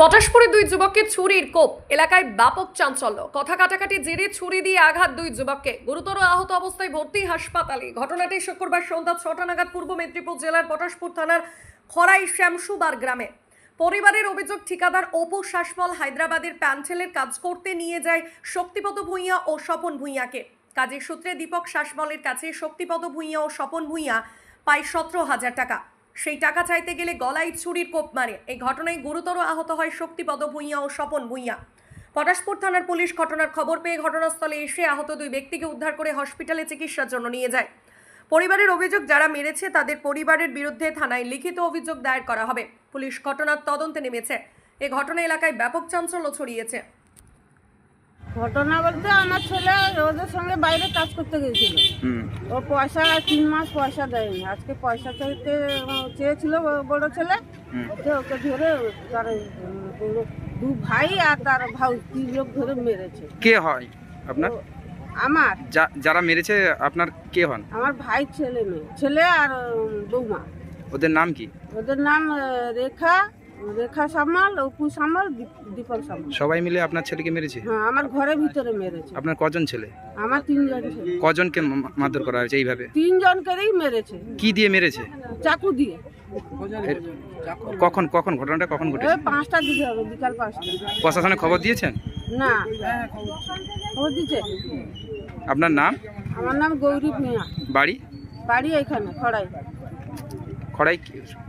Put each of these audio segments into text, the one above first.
পটাশপুরে দুই যুবককে ছুরির কোপ, এলাকায় ব্যাপক চাঞ্চল্য। কথা কাটাকাটি জেরে ছুরি দিয়ে আঘাত দুই যুবককে। গুরুতর আহত অবস্থায় ভর্তি হাসপাতালে। ঘটনাটি শুক্রবার সন্ধ্যা ছটা নাগাদ পূর্ব মেদিনীপুর জেলার পটাশপুর থানার খরাই শ্যামসুবার গ্রামে। পরিবারের অভিযোগ, ঠিকাদার অপু শাসমল হায়দ্রাবাদের প্যান্টেলের কাজ করতে নিয়ে যায় শক্তিপদ ভূঁইয়া ও স্বপন ভূঁইয়াকে। কাজের সূত্রে দীপক শাসমলের কাছে শক্তিপদ ভূঁইয়া ও স্বপন ভূঁইয়া পায় সতেরো হাজার টাকা। সেই টাকা চাইতে গেলে গলায় ছুরির কোপ মারে। এই ঘটনায় গুরুতর আহত হয় শক্তিপদ ভূঁইয়া ও স্বপন ভূঁইয়া। পটাশপুর থানার পুলিশ ঘটনার খবর পেয়ে ঘটনাস্থলে এসে আহত দুই ব্যক্তিকে উদ্ধার করে হসপিটালে চিকিৎসার জন্য নিয়ে যায়। পরিবারের অভিযোগ, যারা মেরেছে তাদের পরিবারের বিরুদ্ধে থানায় লিখিত অভিযোগ দায়ের করা হবে। পুলিশ ঘটনার তদন্তে নেমেছে। এ ঘটনা এলাকায় ব্যাপক চাঞ্চল্য ছড়িয়েছে। ঘটনা বলতে আমার ছেলে ওদের সঙ্গে বাইরে কাজ করতে গেছিল ও পয়সা তিন মাস পয়সা দেয়নি। আজকে পয়সা চাইতে চেয়েছিল বড় ছেলে। ওকে ধরে তার দু- ভাই আর তার ভাই তিন লোক ধরে মেরেছে। কে হয় আপনার? আমার। যারা মেরেছে আপনার কে হন? আমার ভাই ছেলে মেয়ে। ছেলে আর বৌমা। ওদের নাম কি? ওদের নাম রেখা রেখা সামাল অপু সামাল দীপক সামাল। সবাই মিলে আপনার ছেলেকে মেরেছে? হ্যাঁ আমার ঘরের ভিতরে মেরেছে। আপনার কজন ছেলে? আমার তিনজন ছেলে। কজনকে মারধর করা হয়েছে এইভাবে? তিনজনকেই মেরেছে। কি দিয়ে মেরেছে? চাকু দিয়ে। কখন কখন? ঘটনাটা কখন ঘটেছে? পাঁচটার দিকে হবে বিকাল পাঁচটা। প্রশাসনে খবর দিয়েছেন? না। খবর দিচ্ছে? আপনার নাম? আমার নাম গৌরী ভূঁয়া বাড়ি? বাড়ি এখানে খড়াই। খড়াই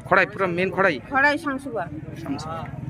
খড়াই পুরো মেন খড়াই খড়াই শাংসুবা শামসুর।